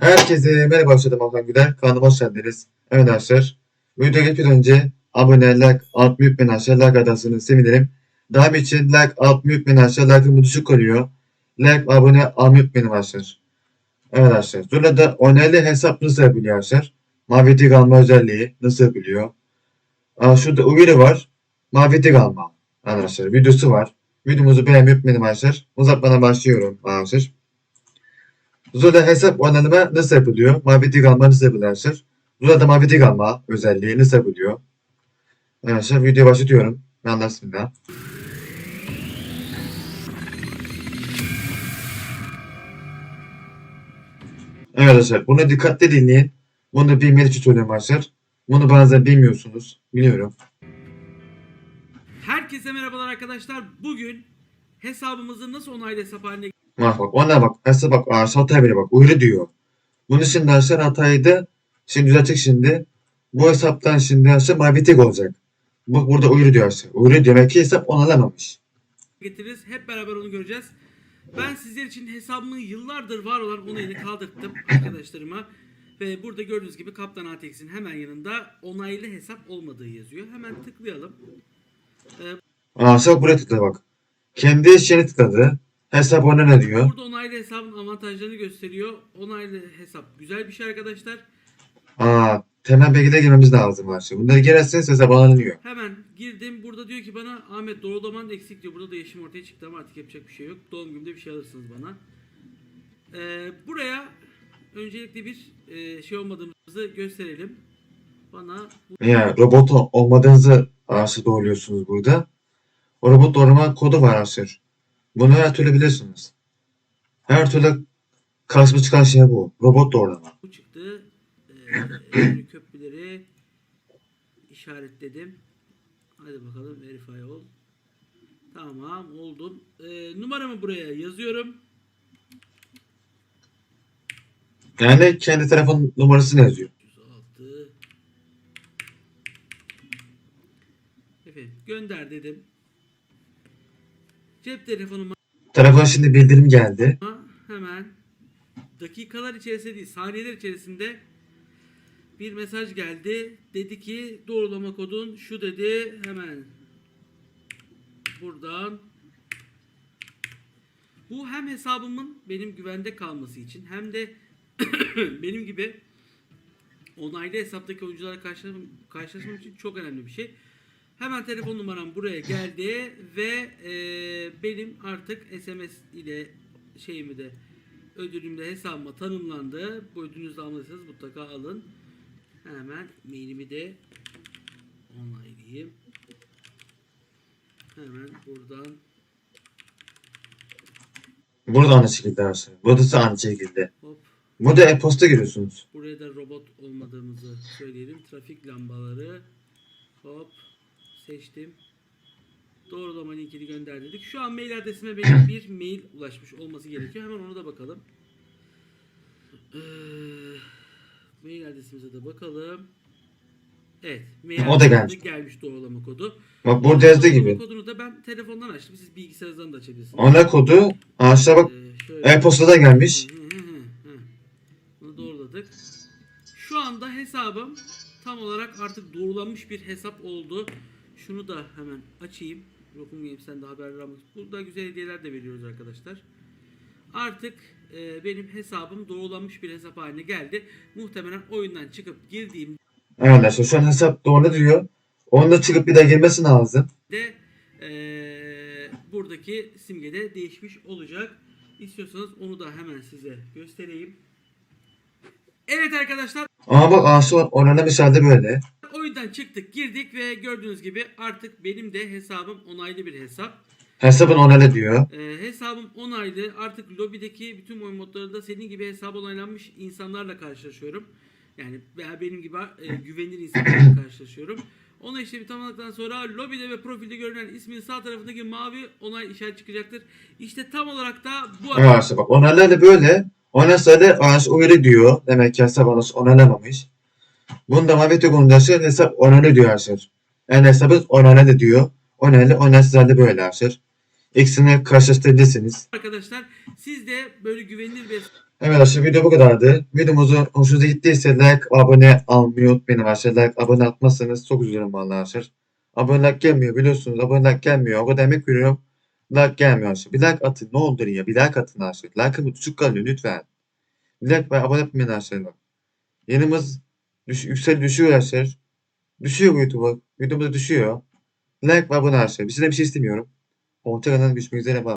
Herkese merhaba başladım Hakan Güler. Kanalıma hoş geldiniz. Evet arkadaşlar. Videoya geçmeden önce abone, like, atmayı unutmayın arkadaşlar. Like atarsanız sevinirim. Devam için like atmayı unutmayın arkadaşlar. Like'ım düşük oluyor. Like, abone almayı unutmayın arkadaşlar. Evet arkadaşlar. Sonra da onaylı hesap nasıl yapılıyor arkadaşlar? Mavi tik alma özelliği nasıl yapılıyor? Şurada uyarı var. Mavi tik alma. Arkadaşlar videosu var. Videomuzu beğenmeyi unutmayın arkadaşlar. Uzatmadan başlıyorum arkadaşlar. Zula'da hesap onarımı nasıl yapılıyor? Mavi tik alma nasıl yapılıyor arkadaşlar? Zula'da mavi tik alma özelliği nasıl yapılıyor? Arkadaşlar videoya başlatıyorum. Ben bismillah. Evet arkadaşlar bunu dikkatli dinleyin. Bunu bilmeyi için söylüyorum arkadaşlar. Bunu bazen bilmiyorsunuz. Biliyorum. Herkese merhabalar arkadaşlar. Bugün hesabımızı nasıl onaylı hesap haline Bak bak ona bak. Hesap bak. Ağaç hataya bile bak. Uyarı diyor. Bunun arkadaşlar hatayı da şimdi düzeltecek şimdi. Bu hesaptan şimdi arkadaşlar mavi tek olacak. Bak burada uyarı diyor arkadaşlar. Uyarı demek ki hesap onarlamamış. getiririz. Hep beraber onu göreceğiz. Ben sizler için hesabımın yıllardır var olan onayını kaldırttım arkadaşlarıma. Ve burada gördüğünüz gibi Kaptan Atex'in hemen yanında onaylı hesap olmadığı yazıyor. Hemen tıklayalım. Arkadaşlar buraya tıkladı bak. Kendi işine tıkladı. Hesap ona ne diyor? Burada onaylı hesabın avantajlarını gösteriyor. Onaylı hesap güzel bir şey arkadaşlar. Aa, temel bilgiler girmemiz lazım arkadaşlar. Bunları girerseniz hesap onarlanıyor. Hemen girdim. Burada diyor ki bana Ahmet doğrulaman eksik diyor. Burada da yaşım ortaya çıktı ama artık yapacak bir şey yok. Doğum günümde bir şey alırsınız bana. Ee, buraya öncelikle bir e, şey olmadığımızı gösterelim. Bana bu Yani robot olmadığınızı arkadaşlar doğruluyorsunuz burada. O robot doğrulama kodu var arkadaşlar. Bunu her türlü bilirsiniz. Her türlü karşıma çıkan şey bu. Robot doğrulama. bu çıktı. Ee, köprüleri işaretledim. Hadi bakalım verify ol. Tamam oldum. Ee, numaramı buraya yazıyorum. Yani kendi telefon numarasını yazıyor. 106 Efendim gönder dedim. Cep telefonuma Telefon şimdi bildirim geldi. hemen dakikalar içerisinde değil saniyeler içerisinde bir mesaj geldi. Dedi ki doğrulama kodun şu dedi hemen buradan bu hem hesabımın benim güvende kalması için hem de benim gibi onaylı hesaptaki oyuncularla karşılaşmam, karşılaşmam için çok önemli bir şey. Hemen telefon numaram buraya geldi ve e, benim artık SMS ile şeyimi de ödülüm de hesabıma tanımlandı. Bu ödülünüzü almadıysanız mutlaka alın. Hemen mailimi de onaylayayım. Hemen buradan Burada aynı şekilde arkadaşlar. Burada da aynı şekilde. hop Burada e-posta giriyorsunuz. Buraya da robot olmadığımızı söyleyelim. Trafik lambaları. Hop. Seçtim. Doğrulama linkini gönder dedik. Şu an mail adresime benim bir mail ulaşmış olması gerekiyor. Hemen ona da bakalım. Ee, mail adresimize de bakalım. Evet. Mail O da gelmiş. gelmiş doğrulama kodu. Bak burada yazdığı gibi. Kodunu da ben telefondan açtım. Siz bilgisayarınızdan da açabilirsiniz. Ona kodu arkadaşlar bak Ee, e-postada gelmiş. Hı hı hı. Bunu doğruladık. Şu anda hesabım tam olarak artık doğrulanmış bir hesap oldu. Şunu da hemen açayım. Rokum Games'ten de haberler almak. Burada güzel hediyeler de veriyoruz arkadaşlar. Artık e, benim hesabım doğrulanmış bir hesap haline geldi. Muhtemelen oyundan çıkıp girdiğimde Evet arkadaşlar şu an hesap doğru diyor. Onda çıkıp bir daha girmesi lazım. e, buradaki simgede değişmiş olacak. İstiyorsanız onu da hemen size göstereyim. Evet arkadaşlar Ama bak arkadaşlar onarlamış halde böyle. Oyundan çıktık girdik ve gördüğünüz gibi artık benim de hesabım onaylı bir hesap. Hesabın onarlı diyor. Ee, hesabım onaylı. Artık lobideki bütün oyun modlarında senin gibi hesabı onaylanmış insanlarla karşılaşıyorum. Yani veya benim gibi e, güvenilir insanlarla karşılaşıyorum. Ona işlemi tamamladıktan sonra lobide ve profilde görünen ismin sağ tarafındaki mavi onay işareti çıkacaktır. İşte tam olarak da bu Evet arkadaşlar bak onarlı da böyle. Da arkadaşlar uyarı diyor. Demek ki hesap onarlamamış. Bunda tek arkadaşlar hesap onarlı diyor arkadaşlar. Yani hesabı onarlı diyor. Onarlı onarsız halde böyle arkadaşlar. İkisini karşılaştırabilirsiniz. arkadaşlar siz de böyle güvenilir bir Evet arkadaşlar video bu kadardı. Videomuzun hoşunuza gittiyse like, abone almayı unutmayın arkadaşlar. Like, abone atmazsanız çok üzülürüm vallahi arkadaşlar. Abonelik gelmiyor biliyorsunuz. Abonelik gelmiyor. O kadar emek veriyorum. Like gelmiyor arkadaşlar. Bir like atın. Ne olur ya. Bir like atın arkadaşlar. Like'ım düşük kalıyor lütfen. Bir like ve abone etmeyin arkadaşlar. Yanımız düş yüksel düşüyor arkadaşlar. Düşüyor bu YouTube'a. YouTube'da düşüyor. Like ve abone arkadaşlar. Bir şeyden bir şey istemiyorum. Kanal görüşmek üzere. Bye.